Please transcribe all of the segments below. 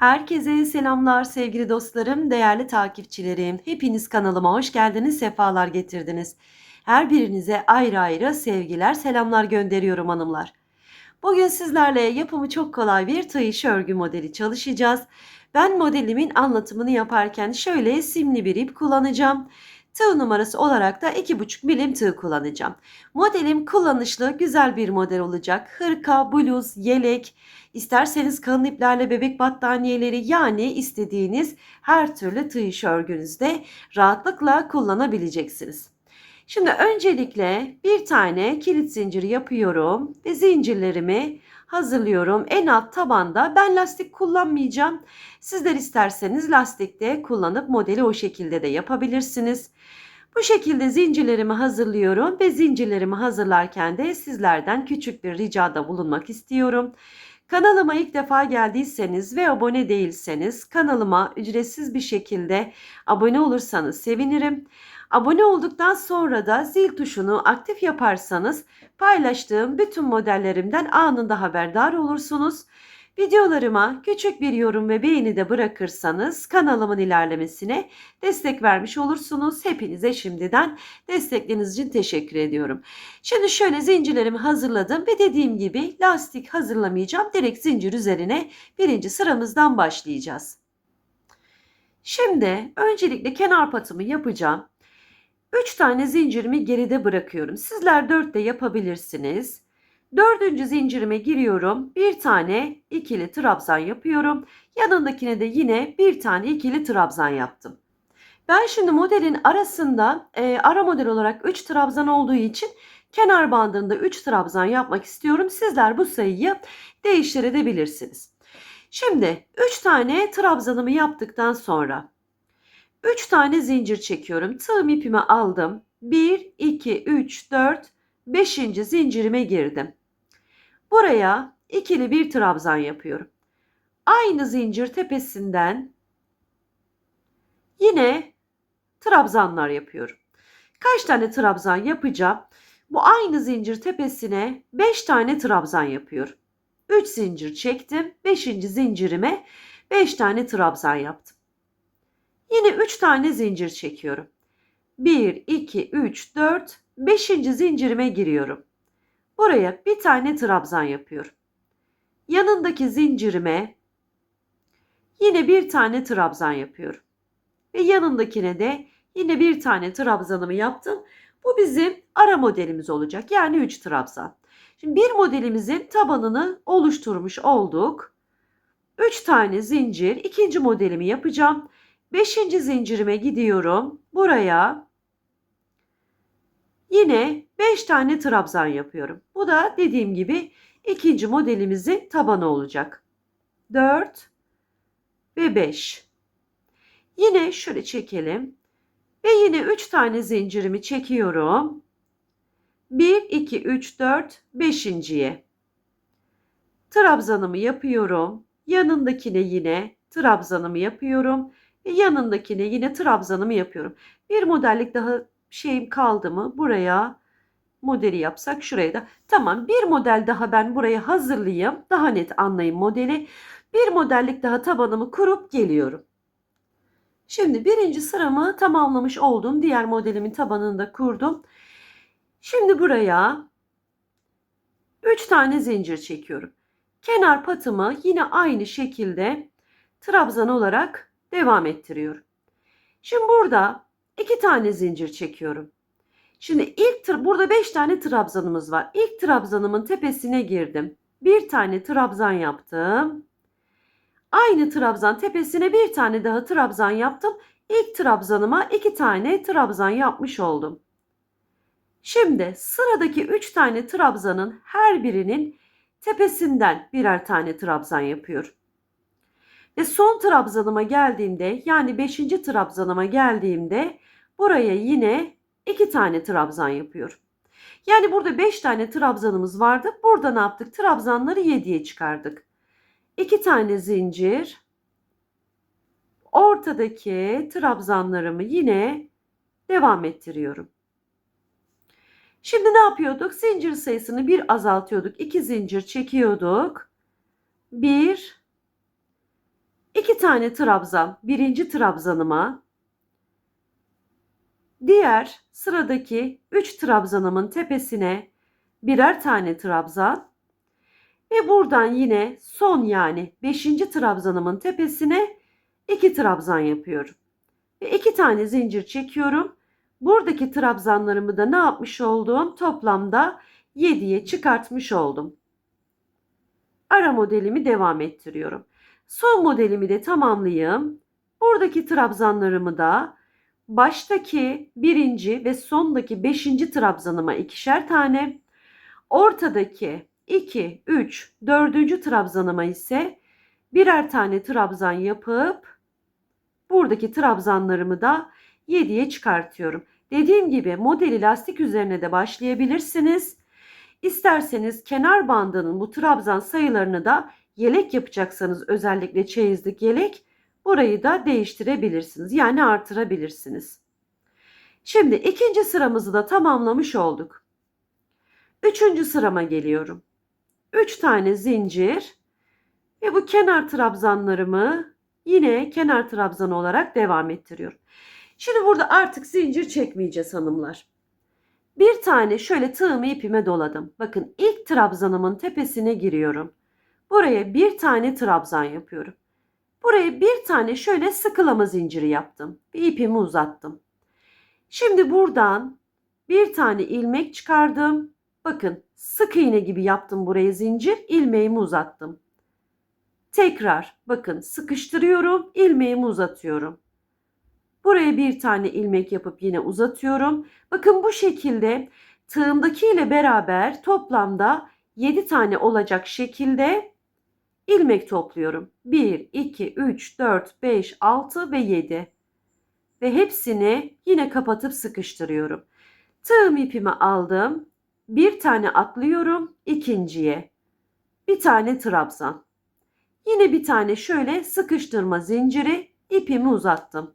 Herkese selamlar sevgili dostlarım, değerli takipçilerim. Hepiniz kanalıma hoş geldiniz, sefalar getirdiniz. Her birinize ayrı ayrı sevgiler, selamlar gönderiyorum hanımlar. Bugün sizlerle yapımı çok kolay bir tığ örgü modeli çalışacağız. Ben modelimin anlatımını yaparken şöyle simli bir ip kullanacağım. Tığ numarası olarak da 2,5 milim tığ kullanacağım. Modelim kullanışlı, güzel bir model olacak. Hırka, bluz, yelek, isterseniz kalın iplerle bebek battaniyeleri yani istediğiniz her türlü tığ işi örgünüzde rahatlıkla kullanabileceksiniz. Şimdi öncelikle bir tane kilit zinciri yapıyorum ve zincirlerimi hazırlıyorum. En alt tabanda ben lastik kullanmayacağım. Sizler isterseniz lastikte kullanıp modeli o şekilde de yapabilirsiniz. Bu şekilde zincirlerimi hazırlıyorum ve zincirlerimi hazırlarken de sizlerden küçük bir ricada bulunmak istiyorum. Kanalıma ilk defa geldiyseniz ve abone değilseniz kanalıma ücretsiz bir şekilde abone olursanız sevinirim. Abone olduktan sonra da zil tuşunu aktif yaparsanız paylaştığım bütün modellerimden anında haberdar olursunuz. Videolarıma küçük bir yorum ve beğeni de bırakırsanız kanalımın ilerlemesine destek vermiş olursunuz. Hepinize şimdiden destekleriniz için teşekkür ediyorum. Şimdi şöyle zincirlerimi hazırladım ve dediğim gibi lastik hazırlamayacağım. Direkt zincir üzerine birinci sıramızdan başlayacağız. Şimdi öncelikle kenar patımı yapacağım. 3 tane zincirimi geride bırakıyorum. Sizler 4 de yapabilirsiniz. Dördüncü zincirime giriyorum. Bir tane ikili trabzan yapıyorum. Yanındakine de yine bir tane ikili trabzan yaptım. Ben şimdi modelin arasında e, ara model olarak 3 trabzan olduğu için kenar bandında 3 trabzan yapmak istiyorum. Sizler bu sayıyı değiştirebilirsiniz. Şimdi 3 tane trabzanımı yaptıktan sonra 3 tane zincir çekiyorum. Tığım ipimi aldım. 1, 2, 3, 4, 5. zincirime girdim. Buraya ikili bir trabzan yapıyorum. Aynı zincir tepesinden yine trabzanlar yapıyorum. Kaç tane trabzan yapacağım? Bu aynı zincir tepesine 5 tane trabzan yapıyorum. 3 zincir çektim. 5. zincirime 5 tane trabzan yaptım. Yine 3 tane zincir çekiyorum. 1, 2, 3, 4, 5. zincirime giriyorum. Buraya bir tane trabzan yapıyorum. Yanındaki zincirime yine bir tane trabzan yapıyorum. Ve yanındakine de yine bir tane trabzanımı yaptım. Bu bizim ara modelimiz olacak. Yani 3 trabzan. Şimdi bir modelimizin tabanını oluşturmuş olduk. 3 tane zincir. ikinci modelimi yapacağım. Beşinci zincirime gidiyorum. Buraya yine 5 tane trabzan yapıyorum. Bu da dediğim gibi ikinci modelimizin tabanı olacak. 4 ve 5. Yine şöyle çekelim. Ve yine 3 tane zincirimi çekiyorum. 1, 2, 3, 4, 5.ye. Trabzanımı yapıyorum. Yanındakine yine trabzanımı yapıyorum. Ve yanındakine yine trabzanımı yapıyorum. Bir modellik daha şeyim kaldı mı? Buraya modeli yapsak şuraya da. Tamam bir model daha ben buraya hazırlayayım. Daha net anlayın modeli. Bir modellik daha tabanımı kurup geliyorum. Şimdi birinci sıramı tamamlamış oldum. Diğer modelimin tabanını da kurdum. Şimdi buraya 3 tane zincir çekiyorum. Kenar patımı yine aynı şekilde trabzan olarak devam ettiriyorum. Şimdi burada iki tane zincir çekiyorum. Şimdi ilk burada 5 tane trabzanımız var. İlk trabzanımın tepesine girdim. Bir tane trabzan yaptım. Aynı trabzan tepesine bir tane daha trabzan yaptım. İlk trabzanıma iki tane trabzan yapmış oldum. Şimdi sıradaki 3 tane trabzanın her birinin tepesinden birer tane trabzan yapıyorum. Ve son trabzanıma geldiğimde yani 5. trabzanıma geldiğimde buraya yine 2 tane trabzan yapıyorum. Yani burada 5 tane trabzanımız vardı. Burada ne yaptık? Trabzanları 7'ye çıkardık. 2 tane zincir. Ortadaki trabzanlarımı yine devam ettiriyorum. Şimdi ne yapıyorduk? Zincir sayısını bir azaltıyorduk. 2 zincir çekiyorduk. 1 tane trabzan birinci trabzanıma, diğer sıradaki 3 trabzanımın tepesine birer tane trabzan ve buradan yine son yani 5. trabzanımın tepesine 2 trabzan yapıyorum. Ve 2 tane zincir çekiyorum. Buradaki trabzanlarımı da ne yapmış oldum? Toplamda 7'ye çıkartmış oldum. Ara modelimi devam ettiriyorum. Son modelimi de tamamlayayım. Buradaki trabzanlarımı da baştaki birinci ve sondaki beşinci trabzanıma ikişer tane, ortadaki 2, 3, dördüncü trabzanıma ise birer tane trabzan yapıp buradaki trabzanlarımı da 7'ye çıkartıyorum. Dediğim gibi modeli lastik üzerine de başlayabilirsiniz. İsterseniz kenar bandının bu trabzan sayılarını da yelek yapacaksanız özellikle çeyizlik yelek burayı da değiştirebilirsiniz. Yani artırabilirsiniz. Şimdi ikinci sıramızı da tamamlamış olduk. Üçüncü sırama geliyorum. Üç tane zincir ve bu kenar trabzanlarımı yine kenar trabzan olarak devam ettiriyorum. Şimdi burada artık zincir çekmeyeceğiz hanımlar. Bir tane şöyle tığımı ipime doladım. Bakın ilk trabzanımın tepesine giriyorum. Buraya bir tane trabzan yapıyorum. Buraya bir tane şöyle sıkılama zinciri yaptım. Bir ipimi uzattım. Şimdi buradan bir tane ilmek çıkardım. Bakın sık iğne gibi yaptım buraya zincir. ilmeğimi uzattım. Tekrar bakın sıkıştırıyorum. ilmeğimi uzatıyorum. Buraya bir tane ilmek yapıp yine uzatıyorum. Bakın bu şekilde tığımdaki ile beraber toplamda 7 tane olacak şekilde ilmek topluyorum. 1, 2, 3, 4, 5, 6 ve 7. Ve hepsini yine kapatıp sıkıştırıyorum. Tığım ipimi aldım. Bir tane atlıyorum ikinciye. Bir tane trabzan. Yine bir tane şöyle sıkıştırma zinciri ipimi uzattım.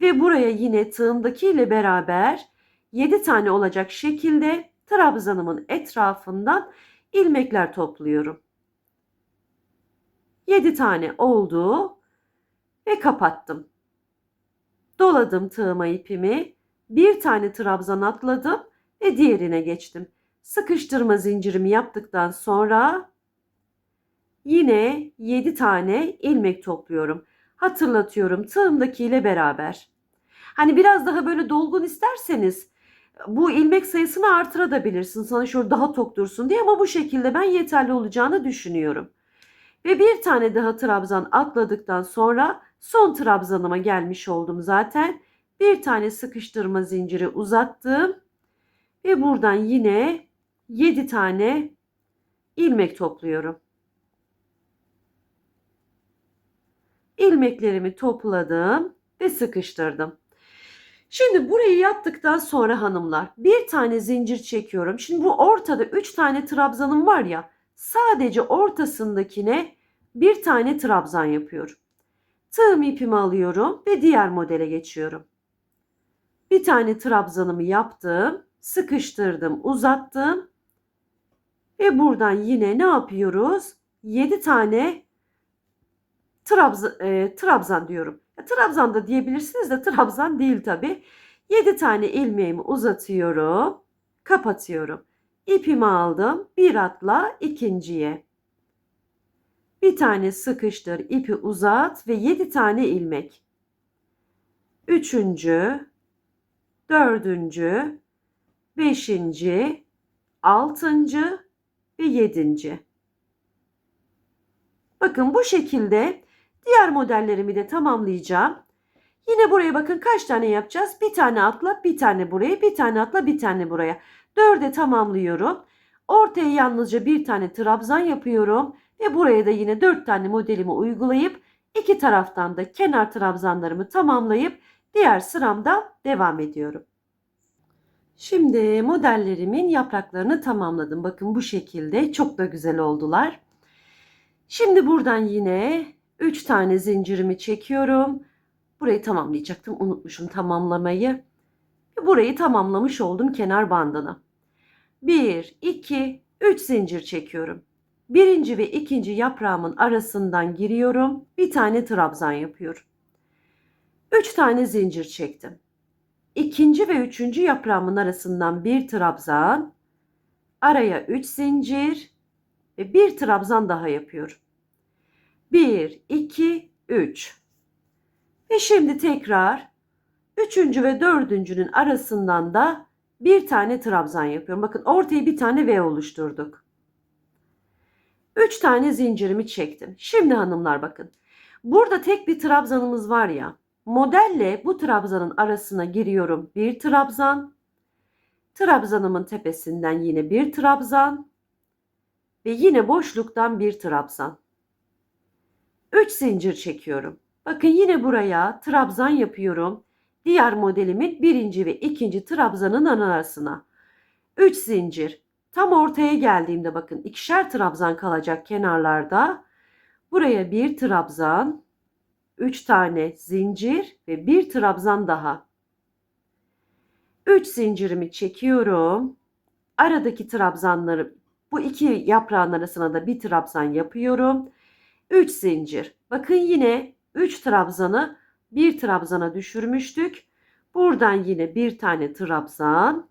Ve buraya yine tığımdaki ile beraber 7 tane olacak şekilde trabzanımın etrafından ilmekler topluyorum. 7 tane oldu ve kapattım. Doladım tığıma ipimi. Bir tane trabzan atladım ve diğerine geçtim. Sıkıştırma zincirimi yaptıktan sonra yine 7 tane ilmek topluyorum. Hatırlatıyorum tığımdaki ile beraber. Hani biraz daha böyle dolgun isterseniz bu ilmek sayısını artırabilirsin. Sana şöyle daha tok dursun diye ama bu şekilde ben yeterli olacağını düşünüyorum. Ve bir tane daha trabzan atladıktan sonra son trabzanıma gelmiş oldum zaten. Bir tane sıkıştırma zinciri uzattım. Ve buradan yine 7 tane ilmek topluyorum. ilmeklerimi topladım ve sıkıştırdım. Şimdi burayı yaptıktan sonra hanımlar bir tane zincir çekiyorum. Şimdi bu ortada 3 tane trabzanım var ya sadece ortasındakine bir tane trabzan yapıyorum. Tığım ipimi alıyorum ve diğer modele geçiyorum. Bir tane trabzanımı yaptım, sıkıştırdım, uzattım ve buradan yine ne yapıyoruz? 7 tane Trabzan, e, Trabzan diyorum. Trabzan da diyebilirsiniz de Trabzan değil tabi. 7 tane ilmeğimi uzatıyorum. Kapatıyorum. İpimi aldım. Bir atla ikinciye. Bir tane sıkıştır, ipi uzat ve 7 tane ilmek. Üçüncü, dördüncü, beşinci, altıncı ve yedinci. Bakın bu şekilde Diğer modellerimi de tamamlayacağım. Yine buraya bakın kaç tane yapacağız? Bir tane atla, bir tane buraya, bir tane atla, bir tane buraya. Dörde tamamlıyorum. Ortaya yalnızca bir tane trabzan yapıyorum. Ve buraya da yine dört tane modelimi uygulayıp iki taraftan da kenar trabzanlarımı tamamlayıp diğer sıramda devam ediyorum. Şimdi modellerimin yapraklarını tamamladım. Bakın bu şekilde çok da güzel oldular. Şimdi buradan yine 3 tane zincirimi çekiyorum. Burayı tamamlayacaktım. Unutmuşum tamamlamayı. Burayı tamamlamış oldum kenar bandına. 1, 2, 3 zincir çekiyorum. Birinci ve ikinci yaprağımın arasından giriyorum. Bir tane trabzan yapıyorum. Üç tane zincir çektim. İkinci ve üçüncü yaprağımın arasından bir trabzan, araya üç zincir ve bir trabzan daha yapıyorum. Bir, iki, üç. Ve şimdi tekrar üçüncü ve dördüncünün arasından da bir tane trabzan yapıyorum. Bakın ortaya bir tane V oluşturduk. Üç tane zincirimi çektim. Şimdi hanımlar bakın. Burada tek bir trabzanımız var ya. Modelle bu trabzanın arasına giriyorum. Bir trabzan. Trabzanımın tepesinden yine bir trabzan. Ve yine boşluktan bir trabzan. Üç zincir çekiyorum. Bakın yine buraya trabzan yapıyorum. Diğer modelimin birinci ve ikinci trabzanın arasına. Üç zincir. Tam ortaya geldiğimde bakın ikişer trabzan kalacak kenarlarda. Buraya bir trabzan, üç tane zincir ve bir trabzan daha. Üç zincirimi çekiyorum. Aradaki trabzanları bu iki yaprağın arasına da bir trabzan yapıyorum. Üç zincir. Bakın yine üç trabzanı bir trabzana düşürmüştük. Buradan yine bir tane trabzan.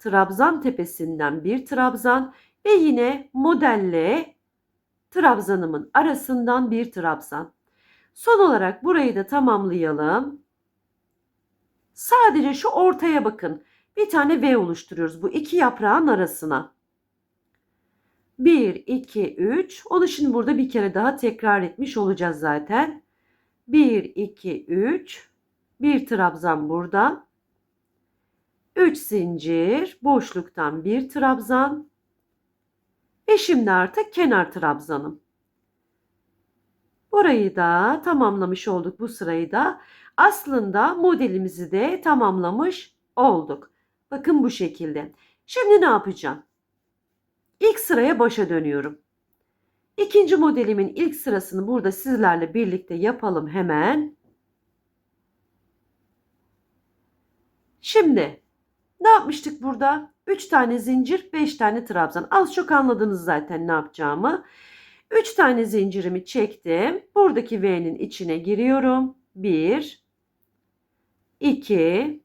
Trabzan tepesinden bir trabzan ve yine modelle trabzanımın arasından bir trabzan. Son olarak burayı da tamamlayalım. Sadece şu ortaya bakın. Bir tane V oluşturuyoruz bu iki yaprağın arasına. 1, 2, 3. Onu şimdi burada bir kere daha tekrar etmiş olacağız zaten. 1, 2, 3. Bir trabzan buradan. 3 zincir, boşluktan bir trabzan. Ve şimdi artık kenar trabzanım. Burayı da tamamlamış olduk bu sırayı da. Aslında modelimizi de tamamlamış olduk. Bakın bu şekilde. Şimdi ne yapacağım? İlk sıraya başa dönüyorum. İkinci modelimin ilk sırasını burada sizlerle birlikte yapalım hemen. Şimdi ne yapmıştık burada? 3 tane zincir, 5 tane trabzan. Az çok anladınız zaten ne yapacağımı. 3 tane zincirimi çektim. Buradaki V'nin içine giriyorum. 1 2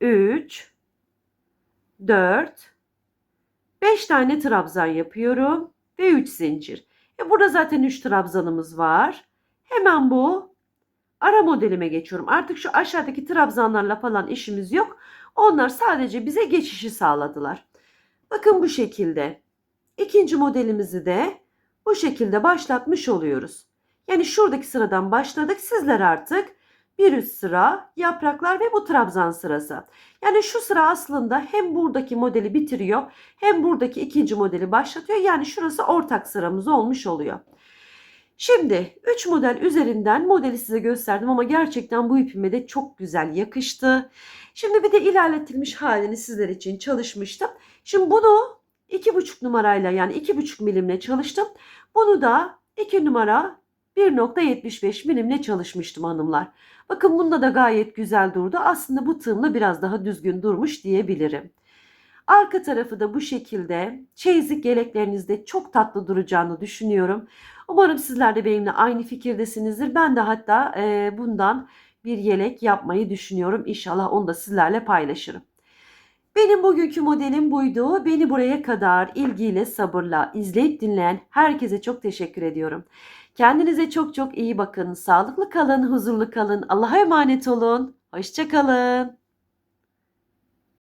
3 4 5 tane trabzan yapıyorum ve 3 zincir. E burada zaten 3 trabzanımız var. Hemen bu ara modelime geçiyorum. Artık şu aşağıdaki trabzanlarla falan işimiz yok. Onlar sadece bize geçişi sağladılar. Bakın bu şekilde. İkinci modelimizi de bu şekilde başlatmış oluyoruz. Yani şuradaki sıradan başladık. Sizler artık bir üst sıra, yapraklar ve bu trabzan sırası. Yani şu sıra aslında hem buradaki modeli bitiriyor hem buradaki ikinci modeli başlatıyor. Yani şurası ortak sıramız olmuş oluyor. Şimdi 3 model üzerinden modeli size gösterdim ama gerçekten bu ipime de çok güzel yakıştı. Şimdi bir de ilerletilmiş halini sizler için çalışmıştım. Şimdi bunu 2,5 numarayla yani 2,5 milimle çalıştım. Bunu da 2 numara 1.75 milimle çalışmıştım hanımlar. Bakın bunda da gayet güzel durdu. Aslında bu tığımla biraz daha düzgün durmuş diyebilirim. Arka tarafı da bu şekilde çeyizlik yeleklerinizde çok tatlı duracağını düşünüyorum. Umarım sizler de benimle aynı fikirdesinizdir. Ben de hatta e, bundan bir yelek yapmayı düşünüyorum. İnşallah onu da sizlerle paylaşırım. Benim bugünkü modelim buydu. Beni buraya kadar ilgiyle, sabırla izleyip dinleyen herkese çok teşekkür ediyorum. Kendinize çok çok iyi bakın. Sağlıklı kalın, huzurlu kalın. Allah'a emanet olun. Hoşçakalın.